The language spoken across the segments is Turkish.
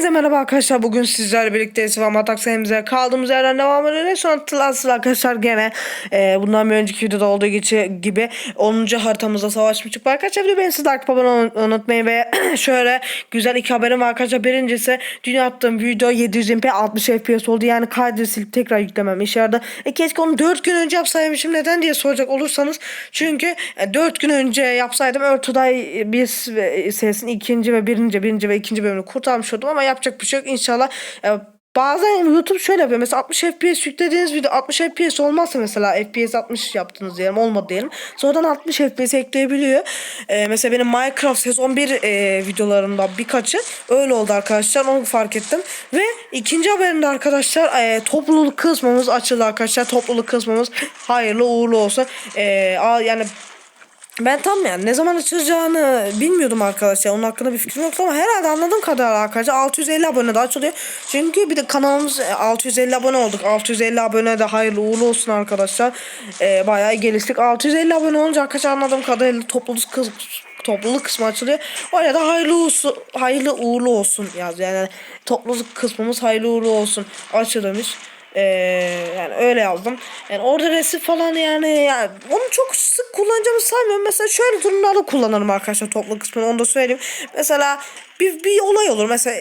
Hepinize merhaba arkadaşlar. Bugün sizlerle birlikte Sıvam Atak serimize kaldığımız yerden devam ediyoruz. Sonra Atlas'ın arkadaşlar gene e, bundan bir önceki videoda olduğu gibi 10. haritamızda savaşmıştık. Arkadaşlar de beni siz de abone unutmayın ve şöyle güzel iki haberim var arkadaşlar. Birincisi dün attığım video 720p 60 fps oldu. Yani kaydı silip tekrar yüklemem işe yaradı. E, keşke onu 4 gün önce yapsaymışım. Neden diye soracak olursanız. Çünkü e, 4 gün önce yapsaydım Örtuday bir serisinin ikinci ve birinci, birinci ve ikinci bölümünü kurtarmış oldum ama yapacak bir şey yok. İnşallah e, Bazen YouTube şöyle yapıyor. Mesela 60 FPS yüklediğiniz video 60 FPS olmazsa mesela FPS 60 yaptınız diyelim olmadı diyelim. Sonradan 60 FPS ekleyebiliyor. Ee, mesela benim Minecraft sezon 1 e, videolarımda birkaçı öyle oldu arkadaşlar. Onu fark ettim. Ve ikinci haberimde arkadaşlar e, topluluk kısmımız açıldı arkadaşlar. Topluluk kısmımız hayırlı uğurlu olsun. E, a- yani ben tam yani ne zaman açılacağını bilmiyordum arkadaşlar. Onun hakkında bir fikrim yoktu ama herhalde anladığım kadarıyla arkadaşlar 650 abone de açılıyor. Çünkü bir de kanalımız e, 650 abone olduk. 650 abone de hayırlı uğurlu olsun arkadaşlar. Ee, bayağı geliştik. 650 abone olunca arkadaşlar anladığım kadarıyla topluluk kız topluluk kısmı açılıyor. Oraya da hayırlı olsun, hayırlı uğurlu olsun yaz. Yani topluluk kısmımız hayırlı uğurlu olsun açılmış. Ee, yani öyle yazdım. Yani orada resim falan yani, yani onu çok sık kullanacağımı sanmıyorum. Mesela şöyle durumlarda kullanırım arkadaşlar toplu kısmını onu da söyleyeyim. Mesela bir, bir olay olur mesela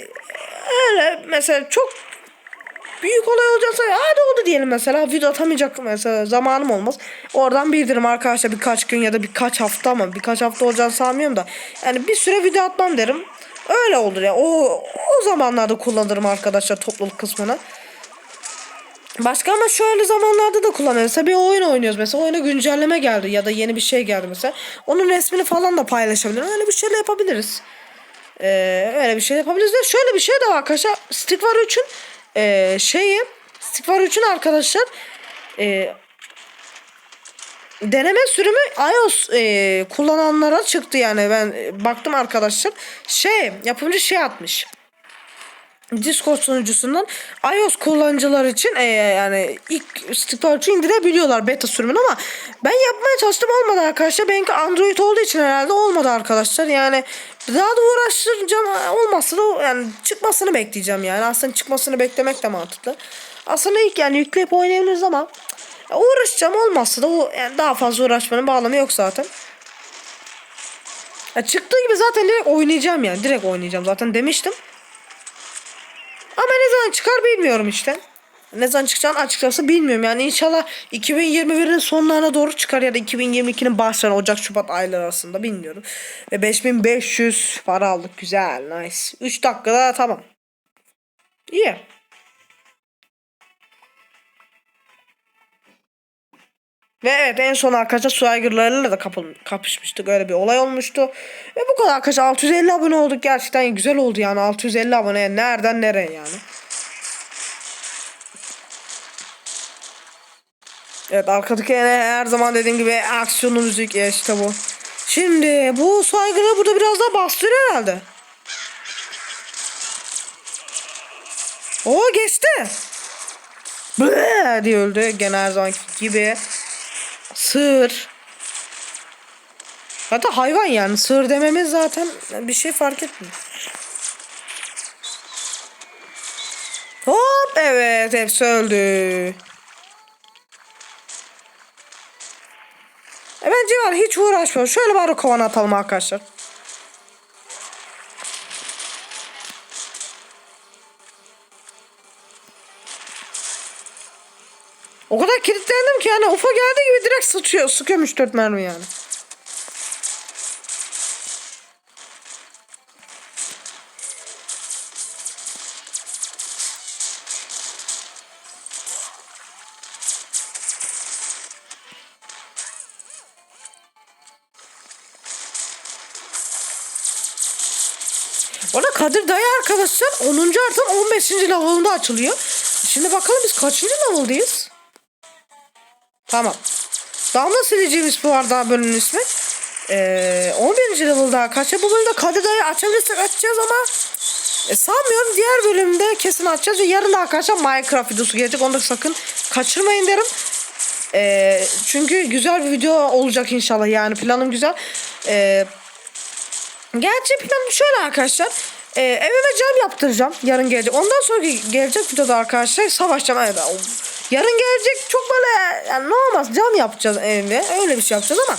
öyle mesela çok büyük olay olacaksa hadi oldu diyelim mesela video atamayacak mesela zamanım olmaz. Oradan bildirim arkadaşlar birkaç gün ya da birkaç hafta ama birkaç hafta olacağını sanmıyorum da. Yani bir süre video atmam derim. Öyle olur ya. O o zamanlarda kullanırım arkadaşlar topluluk kısmını. Başka ama şöyle zamanlarda da kullanıyoruz. Mesela bir oyun oynuyoruz mesela. Oyuna güncelleme geldi ya da yeni bir şey geldi mesela. Onun resmini falan da paylaşabilirim. Öyle bir şeyle yapabiliriz. Ee, öyle bir şey yapabiliriz. Ve şöyle bir şey de var arkadaşlar. Stick var 3'ün ee, şeyi Stick var 3'ün arkadaşlar ee, deneme sürümü iOS e, kullananlara çıktı yani ben e, baktım arkadaşlar şey yapımcı şey atmış Discord sunucusundan iOS kullanıcılar için e, yani ilk Stitch'ı indirebiliyorlar beta sürümünü ama ben yapmaya çalıştım olmadı arkadaşlar. Benimki Android olduğu için herhalde olmadı arkadaşlar. Yani daha da uğraştıracağım olmazsa da yani çıkmasını bekleyeceğim yani. Aslında çıkmasını beklemek de mantıklı. Aslında ilk yani yükleyip oynayabiliriz ama uğraşacağım olmazsa da yani daha fazla uğraşmanın bağlamı yok zaten. Ya çıktığı gibi zaten direkt oynayacağım yani. Direkt oynayacağım zaten demiştim. Ama ne zaman çıkar bilmiyorum işte. Ne zaman çıkacağını açıkçası bilmiyorum. Yani inşallah 2021'in sonlarına doğru çıkar ya da 2022'nin başlarına Ocak Şubat ayları arasında bilmiyorum. Ve 5500 para aldık. Güzel. Nice. 3 dakikada tamam. İyi. Ve evet en son arkadaşlar su aygırlarıyla da kapışmıştık. Öyle bir olay olmuştu. Ve bu kadar arkadaşlar 650 abone olduk. Gerçekten güzel oldu yani 650 abone. Nereden nereye yani. Evet arkadaki her zaman dediğim gibi aksiyonlu müzik ya işte bu. Şimdi bu saygıları burada biraz daha bastırıyor herhalde. O geçti. Ble diye öldü gene her zamanki gibi. Sığır. Hatta hayvan yani sığır dememiz zaten bir şey fark etmiyor. Hop evet hepsi öldü. E bence hiç uğraşmıyor. Şöyle bari kovan atalım arkadaşlar. O kadar kilitlendim ki yani ufa geldiği gibi direkt sıçıyor. Sıkıyorum 3-4 mermi yani. Bana Kadir Dayı arkadaşlar 10. artın 15. level'ında açılıyor. Şimdi bakalım biz kaçıncı level'dayız? Tamam. Damla sileceğimiz bu arada bölümün ismi. Ee, 11. level'da kaça bu bölümde Kadir Dayı açabilirsek açacağız ama e, sanmıyorum diğer bölümde kesin açacağız ve yarın da arkadaşlar Minecraft videosu gelecek onu da sakın kaçırmayın derim. Ee, çünkü güzel bir video olacak inşallah yani planım güzel. Ee, Gerçi planım şöyle arkadaşlar. e, evime cam yaptıracağım. Yarın gelecek. Ondan sonra gelecek videoda arkadaşlar savaşacağım. Evet, yarın gelecek çok böyle yani ne olmaz cam yapacağız evime. Öyle bir şey yapacağız ama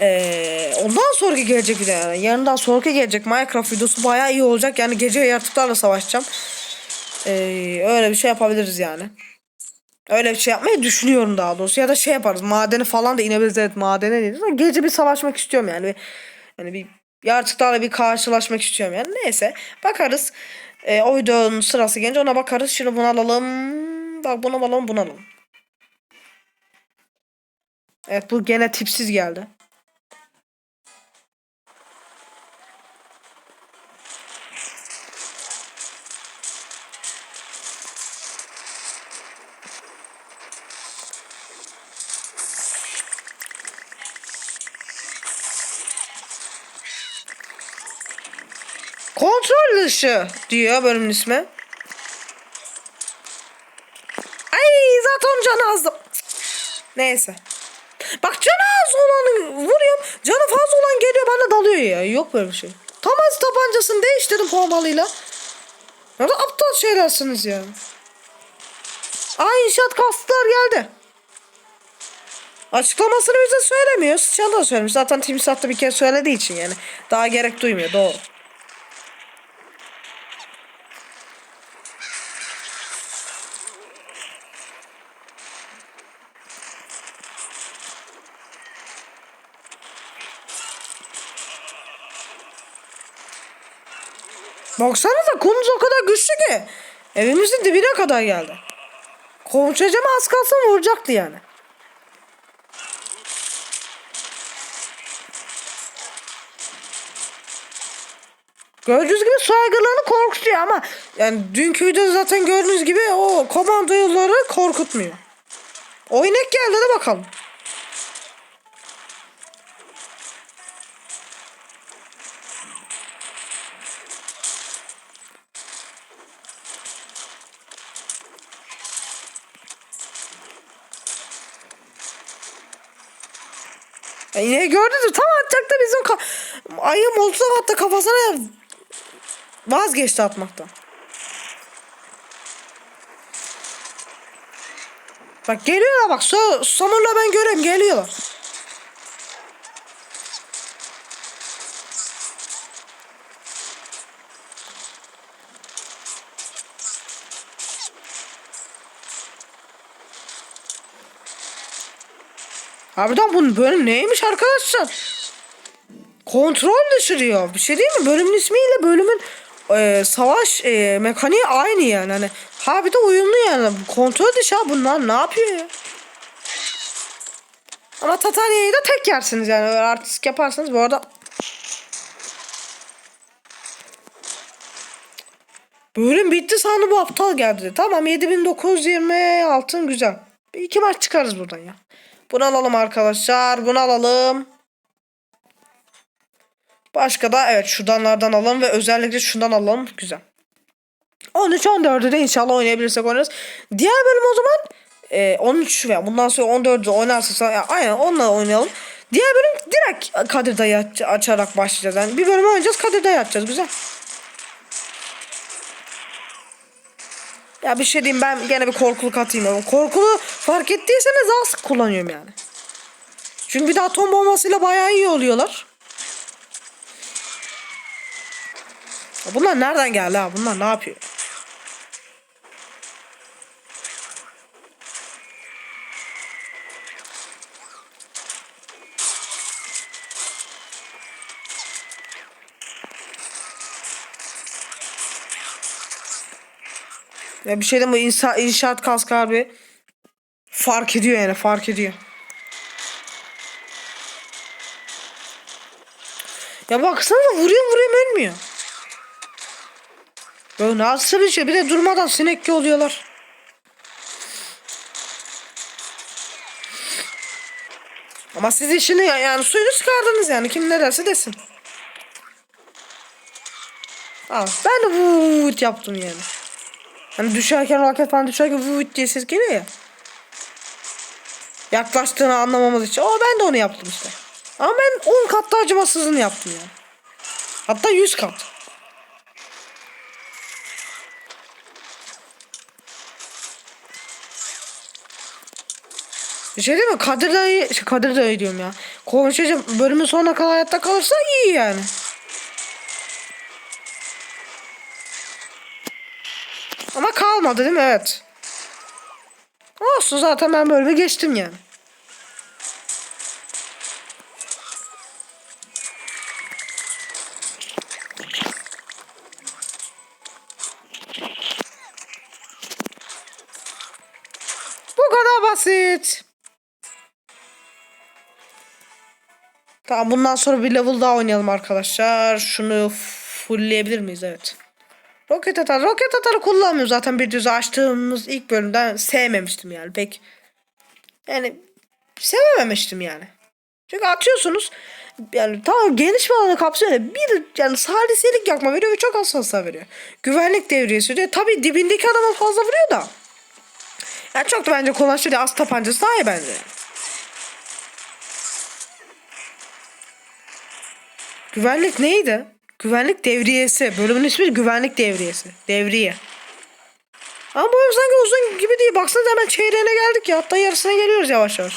e, ondan sonraki gelecek video yani. Yarından sonraki gelecek Minecraft videosu bayağı iyi olacak. Yani gece yaratıklarla savaşacağım. E, öyle bir şey yapabiliriz yani. Öyle bir şey yapmayı düşünüyorum daha doğrusu. Ya da şey yaparız. Madeni falan da inebiliriz. Evet madene ineriz. Ama gece bir savaşmak istiyorum yani. Bir, yani bir yaratıklarla bir karşılaşmak istiyorum yani. Neyse. Bakarız. Ee, o videonun sırası gelince ona bakarız. Şimdi bunu alalım. Bak bunu alalım bunu alalım. Evet bu gene tipsiz geldi. Kontrol dışı diyor bölümün ismi. Ay zaten canı azdı. Neyse. Bak canı az olanı vuruyorum. Canı fazla olan geliyor bana dalıyor ya. Yok böyle bir şey. Tamaz tabancasını değiştirdim pompalıyla. Ne aptal şeylersiniz ya. Aa inşaat kastılar geldi. Açıklamasını bize söylemiyor. Sıçan da söylemiş. Zaten Timsah'ta bir kere söylediği için yani. Daha gerek duymuyor. Doğru. Baksanıza konumuz o kadar güçlü ki. Evimizin dibine kadar geldi. Komşacama az kalsın vuracaktı yani. Gördüğünüz gibi saygılarını korkutuyor ama yani dünkü videoda zaten gördüğünüz gibi o komando yolları korkutmuyor. Oynak geldi de bakalım. Ya yine gördünüz? Tam atacak da bizim ka ayı molotov attı kafasına vazgeçti atmaktan. Bak geliyorlar bak. So Samur'la ben göreyim geliyorlar. Harbiden bunun bölüm neymiş arkadaşlar? Kontrol dışı diyor. Bir şey değil mi? Bölümün ismiyle bölümün e, savaş e, mekaniği aynı yani. Hani harbiden uyumlu yani. Kontrol dışı ha bunlar ne yapıyor ya? Ama Tatanya'yı da tek yersiniz yani. Öyle artistik yaparsanız bu arada Bölüm bitti sandı bu aptal geldi. Tamam 7920 altın güzel. Bir iki maç çıkarız buradan ya. Bunu alalım arkadaşlar. Bunu alalım. Başka da evet şuradanlardan alalım ve özellikle şundan alalım. Güzel. 13-14'ü de inşallah oynayabilirsek oynarız. Diğer bölüm o zaman e, 13 veya bundan sonra 14'ü oynarsak ya, aynen onunla oynayalım. Diğer bölüm direkt Kadir Dayı aç- açarak başlayacağız. Yani bir bölüm oynayacağız Kadir Dayı açacağız. Güzel. Ya bir şey diyeyim ben gene bir korkuluk atayım. Korkulu fark ettiyseniz sık kullanıyorum yani. Çünkü bir de atom bombasıyla bayağı iyi oluyorlar. Bunlar nereden geldi ha? Bunlar ne yapıyor? Ya bir şey diyeyim bu insa, inşaat kaskı abi fark ediyor yani fark ediyor. Ya baksana vuruyor vuruyor ölmüyor. Ya nasıl bir şey bir de durmadan sinekli oluyorlar. Ama siz işini ya- yani suyunu çıkardınız yani kim ne derse desin. Al ben de vuut yaptım yani. Hani düşerken roket falan düşerken vuvut diye ses geliyor ya. Yaklaştığını anlamamız için. Aa ben de onu yaptım işte. Ama ben 10 kat daha acımasızını yaptım ya. Hatta 100 kat. Bir şey değil mi? Kadir dayı, şey, Kadir dayı diyorum ya. Konuşacağım bölümün sonuna kadar hayatta kalırsa iyi yani. Ama kalmadı değil mi? Evet. Olsun zaten ben bölümü geçtim yani. Bu kadar basit. Tamam bundan sonra bir level daha oynayalım arkadaşlar. Şunu fullleyebilir miyiz? Evet. Roket atar. Roket atarı kullanmıyorum zaten bir düze açtığımız ilk bölümden sevmemiştim yani pek. Yani sevememiştim yani. Çünkü atıyorsunuz yani tamam geniş bir alanı kapsıyor da bir yani saliselik yakma veriyor ve çok az hasar veriyor. Güvenlik devriyesi diyor. Tabii dibindeki adama fazla vuruyor da. Yani çok da bence kullanışlı. Az tabancası daha iyi bence. Güvenlik neydi? Güvenlik devriyesi. Bölümün ismi güvenlik devriyesi. Devriye. Ama bu sanki uzun gibi değil. Baksanıza hemen çeyreğine geldik ya. Hatta yarısına geliyoruz yavaş yavaş.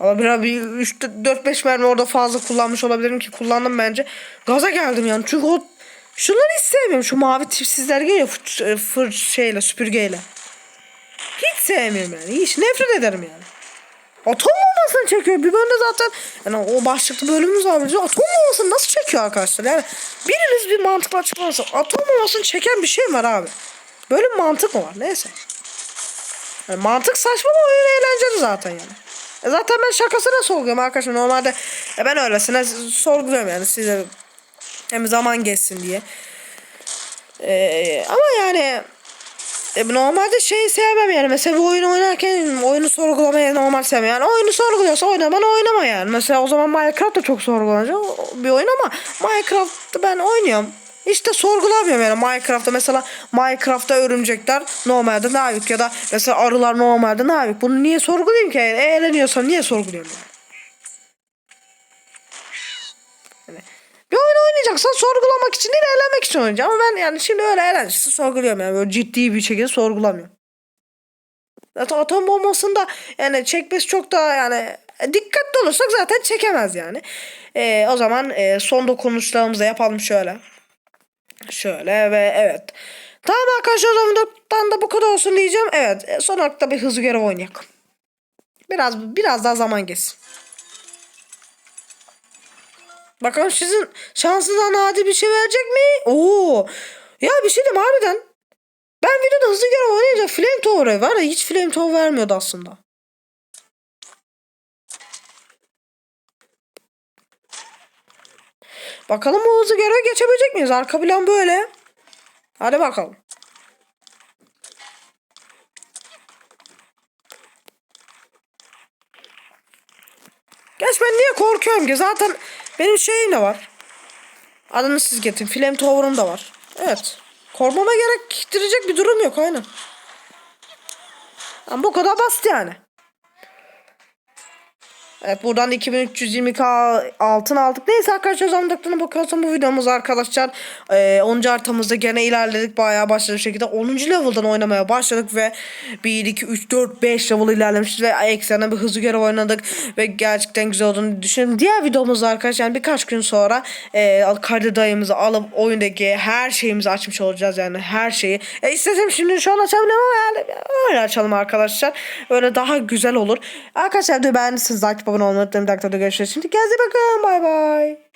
Ama biraz bir 3 4-5 mermi orada fazla kullanmış olabilirim ki kullandım bence. Gaza geldim yani. Çünkü o şunları hiç sevmiyorum. Şu mavi tipsizler geliyor fır, fır şeyle süpürgeyle. Hiç sevmiyorum yani. Hiç nefret ederim yani. Atom bombasını çekiyor. Bir bölümde zaten yani o başlıklı bölümümüz var. Bize Atom bombasını nasıl çekiyor arkadaşlar? Yani biriniz bir mantıklı açıklaması. Atom bombasını çeken bir şey var abi. Böyle bir mantık mı var? Neyse. Yani mantık saçma ama oyun eğlenceli zaten yani. E zaten ben şakasına sorguluyorum arkadaşlar. Normalde e ben öylesine sorguluyorum yani size hem zaman geçsin diye. E, ama yani e, normalde şeyi sevmem yani. Mesela bir oyun oynarken oyunu sorgulamayı normal sevmem. Yani oyunu sorguluyorsa oynama oynama yani. Mesela o zaman Minecraft da çok sorgulanacak bir oyun ama Minecraft'ı ben oynuyorum. De sorgulamıyorum yani Minecraft'ta mesela Minecraft'ta örümcekler normalde daha büyük ya da mesela arılar normalde daha büyük. Bunu niye sorgulayayım ki? Yani eğleniyorsam niye sorguluyorum yani? oyun oynayacaksan sorgulamak için değil eğlenmek için oynayacağım. Ama ben yani şimdi öyle eğlencesi sorguluyorum yani böyle ciddi bir şekilde sorgulamıyorum. Zaten atom bombasında yani çekmesi çok daha yani dikkatli olursak zaten çekemez yani. Ee, o zaman e, son dokunuşlarımızı da yapalım şöyle. Şöyle ve evet. Tamam arkadaşlar o zaman da bu kadar olsun diyeceğim. Evet e, son olarak bir hızlı görev oynayalım. Biraz biraz daha zaman geçsin. Bakalım sizin şansınıza nadir bir şey verecek mi? Oo. Ya bir şey diyeyim harbiden. Ben videoda hızlı görev oynayınca flame tower var ya hiç flame tower vermiyordu aslında. Bakalım bu hızlı görev geçebilecek miyiz? Arka plan böyle. Hadi bakalım. Geç ben niye korkuyorum ki? Zaten benim şeyim de var. Adını siz getirin. Flame Tower'ım da var. Evet. Korkmama gerektirecek bir durum yok aynen. Yani bu kadar basit yani. Evet buradan 2320k altın aldık. Neyse arkadaşlar zamdıklarına bakıyorsam bu videomuz arkadaşlar. E, 10. haritamızda gene ilerledik. Bayağı başladık şekilde 10. level'dan oynamaya başladık ve 1, 2, 3, 4, 5 level ilerlemişiz ve eksene bir hızlı görev oynadık. Ve gerçekten güzel olduğunu düşünüyorum. Diğer videomuzda arkadaşlar yani birkaç gün sonra e, Kadir dayımızı alıp oyundaki her şeyimizi açmış olacağız yani her şeyi. E, istesem şimdi şu an açabilirim ama yani öyle açalım arkadaşlar. Öyle daha güzel olur. Arkadaşlar de beğendiyseniz like abone olmayı unutmayın. Dakikada görüşürüz. Şimdi kendinize bakın. Bay bay.